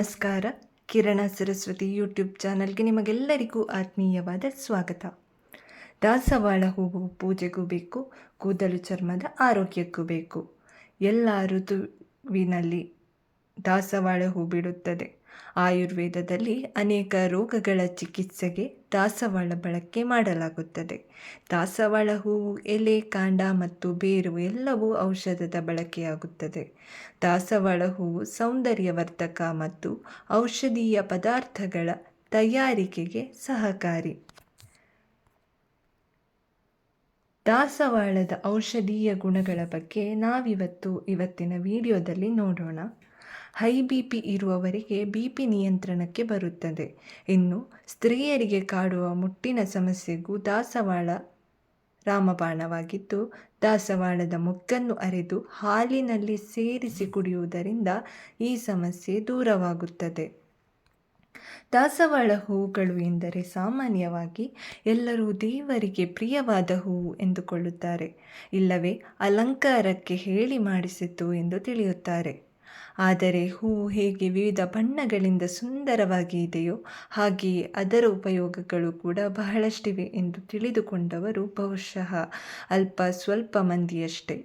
ನಮಸ್ಕಾರ. ಕಿರಣ ಸರಸ್ವತಿ ಯೂಟ್ಯೂಬ್ ಚಾನಲ್ಗೆ ನಿಮಗೆಲ್ಲರಿಗೂ ಆತ್ಮೀಯವಾದ ಸ್ವಾಗತ. ದಾಸವಾಳ ಹೂವು ಪೂಜೆಗೂ ಬೇಕು, ಕೂದಲು ಚರ್ಮದ ಆರೋಗ್ಯಕ್ಕೂ ಬೇಕು. ಎಲ್ಲ ಋತುವಿನಲ್ಲಿ ದಾಸವಾಳ ಹೂ ಬಿಡುತ್ತದೆ ಆಯುರ್ವೇದದಲ್ಲಿ ಅನೇಕ ರೋಗಗಳ ಚಿಕಿತ್ಸೆಗೆ ದಾಸವಾಳ ಬಳಕೆ ಮಾಡಲಾಗುತ್ತದೆ. ದಾಸವಾಳ ಹೂವು, ಎಲೆ, ಕಾಂಡ ಮತ್ತು ಬೇರು ಎಲ್ಲವೂ ಔಷಧದ ಬಳಕೆಯಾಗುತ್ತದೆ. ದಾಸವಾಳ ಹೂವು ಸೌಂದರ್ಯವರ್ಧಕ ಮತ್ತು ಔಷಧೀಯ ಪದಾರ್ಥಗಳ ತಯಾರಿಕೆಗೆ ಸಹಕಾರಿ. ದಾಸವಾಳದ ಔಷಧೀಯ ಗುಣಗಳ ಬಗ್ಗೆ ನಾವಿವತ್ತು ಇವತ್ತಿನ ವಿಡಿಯೋದಲ್ಲಿ ನೋಡೋಣ. ಹೈ ಬಿ ಪಿ ಇರುವವರಿಗೆ ಬಿ ಪಿ ನಿಯಂತ್ರಣಕ್ಕೆ ಬರುತ್ತದೆ. ಇನ್ನು ಸ್ತ್ರೀಯರಿಗೆ ಕಾಡುವ ಮುಟ್ಟಿನ ಸಮಸ್ಯೆಗೂ ದಾಸವಾಳ ರಾಮಬಾಣವಾಗಿದ್ದು, ದಾಸವಾಳದ ಮೊಗ್ಗನ್ನು ಅರೆದು ಹಾಲಿನಲ್ಲಿ ಸೇರಿಸಿ ಕುಡಿಯುವುದರಿಂದ ಈ ಸಮಸ್ಯೆ ದೂರವಾಗುತ್ತದೆ. ದಾಸವಾಳ ಹೂವುಗಳು ಎಂದರೆ ಸಾಮಾನ್ಯವಾಗಿ ಎಲ್ಲರೂ ದೇವರಿಗೆ ಪ್ರಿಯವಾದ ಹೂವು ಎಂದುಕೊಳ್ಳುತ್ತಾರೆ. ಇಲ್ಲವೇ, ಅಲಂಕಾರಕ್ಕೆ ಹೇಳಿ ಮಾಡಿಸಿತು ಎಂದು ತಿಳಿಯುತ್ತಾರೆ. ಆದರೆ ಹೂವು ಹೇಗೆ ವಿವಿಧ ಬಣ್ಣಗಳಿಂದ ಸುಂದರವಾಗಿ ಇದೆಯೋ, ಹಾಗೆಯೇ ಅದರ ಉಪಯೋಗಗಳು ಕೂಡ ಬಹಳಷ್ಟಿವೆ ಎಂದು ತಿಳಿದುಕೊಂಡವರು ಬಹುಶಃ ಅಲ್ಪ ಸ್ವಲ್ಪ ಮಂದಿಯಷ್ಟೇ.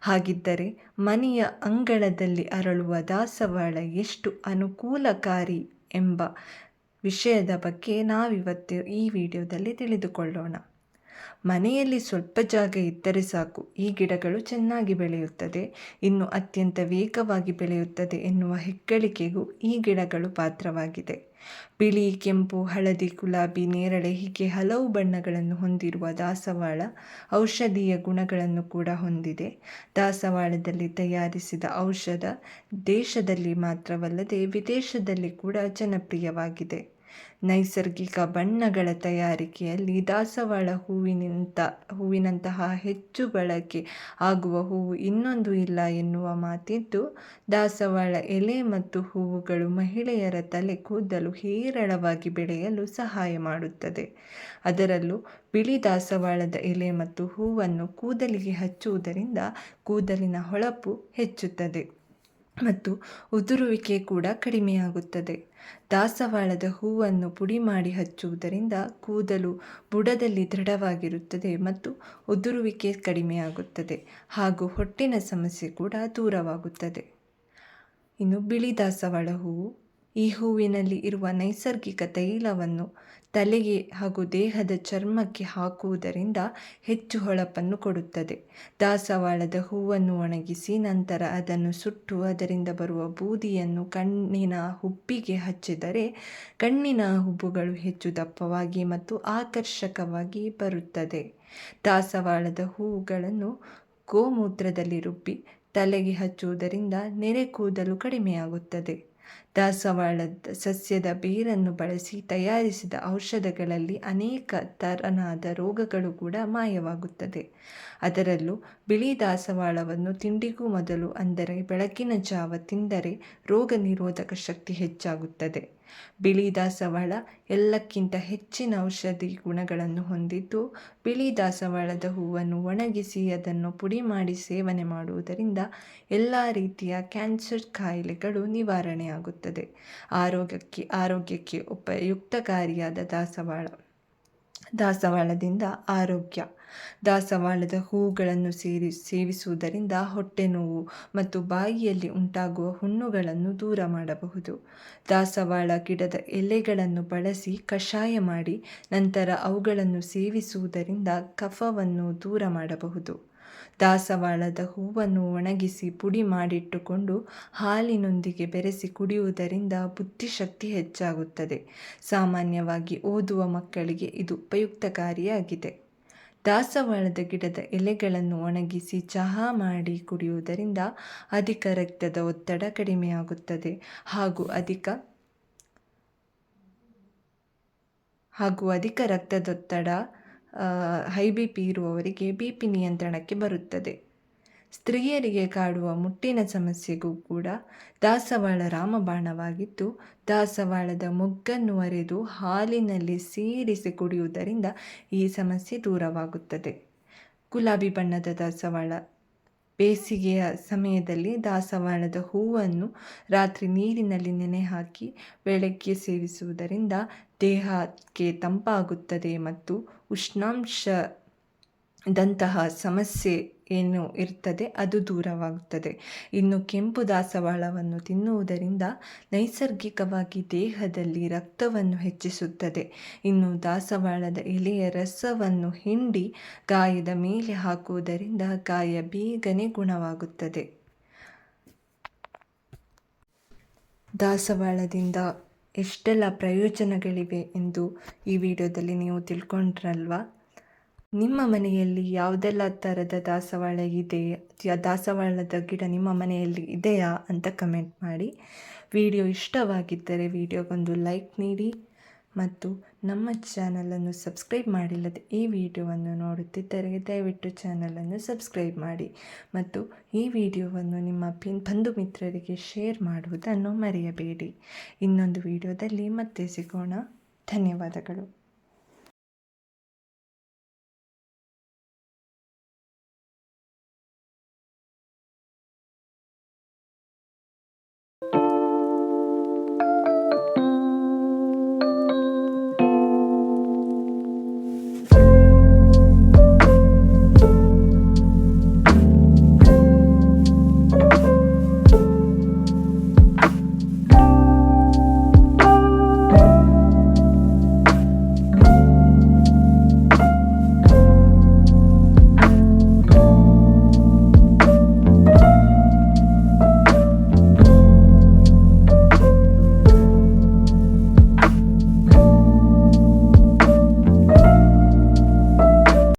ಹಾಗಿದ್ದರೆ ಮನೆಯ ಅಂಗಳದಲ್ಲಿ ಅರಳುವ ದಾಸವಾಳ ಎಷ್ಟು ಅನುಕೂಲಕಾರಿ! ಎಂಬ ವಿಷಯದ ಬಗ್ಗೆ ನಾವಿವತ್ತು ಈ ವಿಡಿಯೋದಲ್ಲಿ ತಿಳಿದುಕೊಳ್ಳೋಣ. ಮನೆಯಲ್ಲಿ ಸ್ವಲ್ಪ ಜಾಗ ಇದ್ದರೆ ಸಾಕು. ಈ ಗಿಡಗಳು ಚೆನ್ನಾಗಿ ಬೆಳೆಯುತ್ತದೆ. ಇನ್ನು ಅತ್ಯಂತ ವೇಗವಾಗಿ ಬೆಳೆಯುತ್ತದೆ ಎನ್ನುವ ಹೆಗ್ಗಳಿಕೆಗೂ ಈ ಗಿಡಗಳು ಪಾತ್ರವಾಗಿದೆ. ಬಿಳಿ, ಕೆಂಪು, ಹಳದಿ, ಗುಲಾಬಿ, ನೇರಳೆ ಹೀಗೆ ಹಲವು ಬಣ್ಣಗಳನ್ನು ಹೊಂದಿರುವ ದಾಸವಾಳ ಔಷಧೀಯ ಗುಣಗಳನ್ನು ಕೂಡ ಹೊಂದಿದೆ. ದಾಸವಾಳದಲ್ಲಿ ತಯಾರಿಸಿದ ಔಷಧ ದೇಶದಲ್ಲಿ ಮಾತ್ರವಲ್ಲದೆ ವಿದೇಶದಲ್ಲಿ ಕೂಡ ಜನಪ್ರಿಯವಾಗಿದೆ. ನೈಸರ್ಗಿಕ ಬಣ್ಣಗಳ ತಯಾರಿಕೆಯಲ್ಲಿ ದಾಸವಾಳ ಹೂವಿನಿಂದ, ಹೂವಿನಂತಹ ಹೆಚ್ಚು ಬಳಕೆ ಆಗುವ ಹೂವು ಇನ್ನೊಂದು ಇಲ್ಲ ಎನ್ನುವ ಮಾತಿದ್ದು, ದಾಸವಾಳ ಎಲೆ ಮತ್ತು ಹೂವುಗಳು ಮಹಿಳೆಯರ ತಲೆ ಕೂದಲು ಹೇರಳವಾಗಿ ಬೆಳೆಯಲು ಸಹಾಯ ಮಾಡುತ್ತದೆ. ಅದರಲ್ಲೂ ಬಿಳಿ ದಾಸವಾಳದ ಎಲೆ ಮತ್ತು ಹೂವನ್ನು ಕೂದಲಿಗೆ ಹಚ್ಚುವುದರಿಂದ ಕೂದಲಿನ ಹೊಳಪು ಹೆಚ್ಚುತ್ತದೆ. ಮತ್ತು ಉದುರುವಿಕೆ ಕೂಡ ಕಡಿಮೆಯಾಗುತ್ತದೆ. ದಾಸವಾಳದ ಹೂವನ್ನು ಪುಡಿ ಮಾಡಿ ಹಚ್ಚುವುದರಿಂದ ಕೂದಲು ಬುಡದಲ್ಲಿ ದೃಢವಾಗಿರುತ್ತದೆ ಮತ್ತು ಉದುರುವಿಕೆ ಕಡಿಮೆಯಾಗುತ್ತದೆ ಹಾಗೂ ಹೊಟ್ಟಿನ ಸಮಸ್ಯೆ ಕೂಡ ದೂರವಾಗುತ್ತದೆ. ಇನ್ನು ಬಿಳಿ ದಾಸವಾಳ ಹೂವು. ಈ ಹೂವಿನಲ್ಲಿ ಇರುವ ನೈಸರ್ಗಿಕ ತೈಲವನ್ನು ತಲೆಗೆ ಹಾಗೂ ದೇಹದ ಚರ್ಮಕ್ಕೆ ಹಾಕುವುದರಿಂದ ಹೆಚ್ಚು ಹೊಳಪನ್ನು ಕೊಡುತ್ತದೆ. ದಾಸವಾಳದ ಹೂವನ್ನು ಒಣಗಿಸಿ ನಂತರ ಅದನ್ನು ಸುಟ್ಟು ಅದರಿಂದ ಬರುವ ಬೂದಿಯನ್ನು ಕಣ್ಣಿನ ಹುಬ್ಬಿಗೆ ಹಚ್ಚಿದರೆ ಕಣ್ಣಿನ ಹುಬ್ಬುಗಳು ಹೆಚ್ಚು ದಪ್ಪವಾಗಿ ಮತ್ತು ಆಕರ್ಷಕವಾಗಿ ಬರುತ್ತದೆ. ದಾಸವಾಳದ ಹೂವುಗಳನ್ನು ಗೋಮೂತ್ರದಲ್ಲಿ ರುಬ್ಬಿ ತಲೆಗೆ ಹಚ್ಚುವುದರಿಂದ ನೆರೆ ಕೂದಲು ಕಡಿಮೆಯಾಗುತ್ತದೆ. ದಾಸವಾಳದ ಸಸ್ಯದ ಬೇರನ್ನು ಬಳಸಿ ತಯಾರಿಸಿದ ಔಷಧಗಳಲ್ಲಿ ಅನೇಕ ತರನಾದ ರೋಗಗಳು ಕೂಡ ಮಾಯವಾಗುತ್ತದೆ. ಅದರಲ್ಲೂ ಬಿಳಿ ದಾಸವಾಳವನ್ನು ತಿಂಡಿಗೂ ಮೊದಲು ಅಂದರೆ ಬೆಳಕಿನ ಜಾವ ತಿಂದರೆ ರೋಗ ನಿರೋಧಕ ಶಕ್ತಿ ಹೆಚ್ಚಾಗುತ್ತದೆ. ಬಿಳಿ ದಾಸವಾಳ ಎಲ್ಲಕ್ಕಿಂತ ಹೆಚ್ಚಿನ ಔಷಧಿ ಗುಣಗಳನ್ನು ಹೊಂದಿದ್ದು, ಬಿಳಿ ದಾಸವಾಳದ ಹೂವನ್ನು ಒಣಗಿಸಿ ಅದನ್ನು ಪುಡಿ ಮಾಡಿ ಸೇವನೆ ಮಾಡುವುದರಿಂದ ಎಲ್ಲ ರೀತಿಯ ಕ್ಯಾನ್ಸರ್ ಕಾಯಿಲೆಗಳು ನಿವಾರಣೆಯಾಗುತ್ತದೆ ಆರೋಗ್ಯಕ್ಕೆ ಆರೋಗ್ಯಕ್ಕೆ ಉಪಯುಕ್ತಕಾರಿಯಾದ ದಾಸವಾಳ. ದಾಸವಾಳದಿಂದ ಆರೋಗ್ಯ. ದಾಸವಾಳದ ಹೂಗಳನ್ನು ಸೇರಿ, ಸೇವಿಸುವುದರಿಂದ ಹೊಟ್ಟೆ ನೋವು ಮತ್ತು ಬಾಯಿಯಲ್ಲಿ ಉಂಟಾಗುವ ಹುಣ್ಣುಗಳನ್ನು ದೂರ ಮಾಡಬಹುದು. ದಾಸವಾಳ ಗಿಡದ ಎಲೆಗಳನ್ನು ಬಳಸಿ ಕಷಾಯ ಮಾಡಿ, ನಂತರ ಅವುಗಳನ್ನು ಸೇವಿಸುವುದರಿಂದ ಕಫವನ್ನು ದೂರ ಮಾಡಬಹುದು. ದಾಸವಾಳದ ಹೂವನ್ನು ಒಣಗಿಸಿ ಪುಡಿ ಮಾಡಿಟ್ಟುಕೊಂಡು ಹಾಲಿನೊಂದಿಗೆ ಬೆರೆಸಿ ಕುಡಿಯುವುದರಿಂದ ಬುದ್ಧಿಶಕ್ತಿ ಹೆಚ್ಚಾಗುತ್ತದೆ. ಸಾಮಾನ್ಯವಾಗಿ ಓದುವ ಮಕ್ಕಳಿಗೆ ಇದು ಉಪಯುಕ್ತಕಾರಿಯಾಗಿದೆ. ದಾಸವಾಳದ ಗಿಡದ ಎಲೆಗಳನ್ನು ಒಣಗಿಸಿ ಚಹಾ ಮಾಡಿ ಕುಡಿಯುವುದರಿಂದ ಅಧಿಕ ರಕ್ತದ ಒತ್ತಡ ಕಡಿಮೆಯಾಗುತ್ತದೆ ಹಾಗೂ ಅಧಿಕ ಹಾಗೂ ಅಧಿಕ ರಕ್ತದೊತ್ತಡ ಹೈ ಬಿ ಪಿ ಇರುವವರಿಗೆ ಬಿ ಪಿ ನಿಯಂತ್ರಣಕ್ಕೆ ಬರುತ್ತದೆ. ಸ್ತ್ರೀಯರಿಗೆ ಕಾಡುವ ಮುಟ್ಟಿನ ಸಮಸ್ಯೆಗೂ ಕೂಡ ದಾಸವಾಳ ರಾಮಬಾಣವಾಗಿದ್ದು, ದಾಸವಾಳದ ಮೊಗ್ಗನ್ನು ಅರೆದು ಹಾಲಿನಲ್ಲಿ ಸೇರಿಸಿ ಕುಡಿಯುವುದರಿಂದ ಈ ಸಮಸ್ಯೆ ದೂರವಾಗುತ್ತದೆ. ಗುಲಾಬಿ ಬಣ್ಣದ ದಾಸವಾಳ ಬೇಸಿಗೆಯ ಸಮಯದಲ್ಲಿ ದಾಸವಾಳದ ಹೂವನ್ನು ರಾತ್ರಿ ನೀರಿನಲ್ಲಿ ನೆನೆ ಹಾಕಿ ಬೆಳಗ್ಗೆ ಸೇವಿಸುವುದರಿಂದ ದೇಹಕ್ಕೆ ತಂಪಾಗುತ್ತದೆ ಮತ್ತು ಉಷ್ಣಾಂಶದಂತಹ ಸಮಸ್ಯೆ ಏನು ಇರ್ತದೆ, ಅದು ದೂರವಾಗುತ್ತದೆ. ಇನ್ನು ಕೆಂಪು ದಾಸವಾಳವನ್ನು ತಿನ್ನುವುದರಿಂದ ನೈಸರ್ಗಿಕವಾಗಿ ದೇಹದಲ್ಲಿ ರಕ್ತವನ್ನು ಹೆಚ್ಚಿಸುತ್ತದೆ. ಇನ್ನು ದಾಸವಾಳದ ಎಲೆಯ ರಸವನ್ನು ಹಿಂಡಿ ಗಾಯದ ಮೇಲೆ ಹಾಕುವುದರಿಂದ ಗಾಯ ಬೇಗನೆ ಗುಣವಾಗುತ್ತದೆ. ದಾಸವಾಳದಿಂದ ಎಷ್ಟೆಲ್ಲ ಪ್ರಯೋಜನಗಳಿವೆ ಎಂದು ಈ ವಿಡಿಯೋದಲ್ಲಿ ನೀವು ತಿಳ್ಕೊಂಡ್ರಲ್ವಾ? ನಿಮ್ಮ ಮನೆಯಲ್ಲಿ ಯಾವುದೆಲ್ಲ ಥರದ ದಾಸವಾಳ ಇದೆ? ದಾಸವಾಳದ ಗಿಡ ನಿಮ್ಮ ಮನೆಯಲ್ಲಿ ಇದೆಯಾ ಅಂತ ಕಮೆಂಟ್ ಮಾಡಿ. ವಿಡಿಯೋ ಇಷ್ಟವಾಗಿದ್ದರೆ ವಿಡಿಯೋಗೊಂದು ಲೈಕ್ ನೀಡಿ. ಮತ್ತು ನಮ್ಮ ಚಾನಲನ್ನು ಸಬ್ಸ್ಕ್ರೈಬ್ ಮಾಡಿಲ್ಲದೆ ಈ ವಿಡಿಯೋವನ್ನು ನೋಡುತ್ತಿದ್ದರೆ ದಯವಿಟ್ಟು ಚಾನಲನ್ನು ಸಬ್ಸ್ಕ್ರೈಬ್ ಮಾಡಿ ಮತ್ತು ಈ ವಿಡಿಯೋವನ್ನು ನಿಮ್ಮ ಬಂಧು ಮಿತ್ರರಿಗೆ ಶೇರ್ ಮಾಡುವುದನ್ನು ಮರೆಯಬೇಡಿ. ಇನ್ನೊಂದು ವಿಡಿಯೋದಲ್ಲಿ ಮತ್ತೆ ಸಿಗೋಣ. ಧನ್ಯವಾದಗಳು.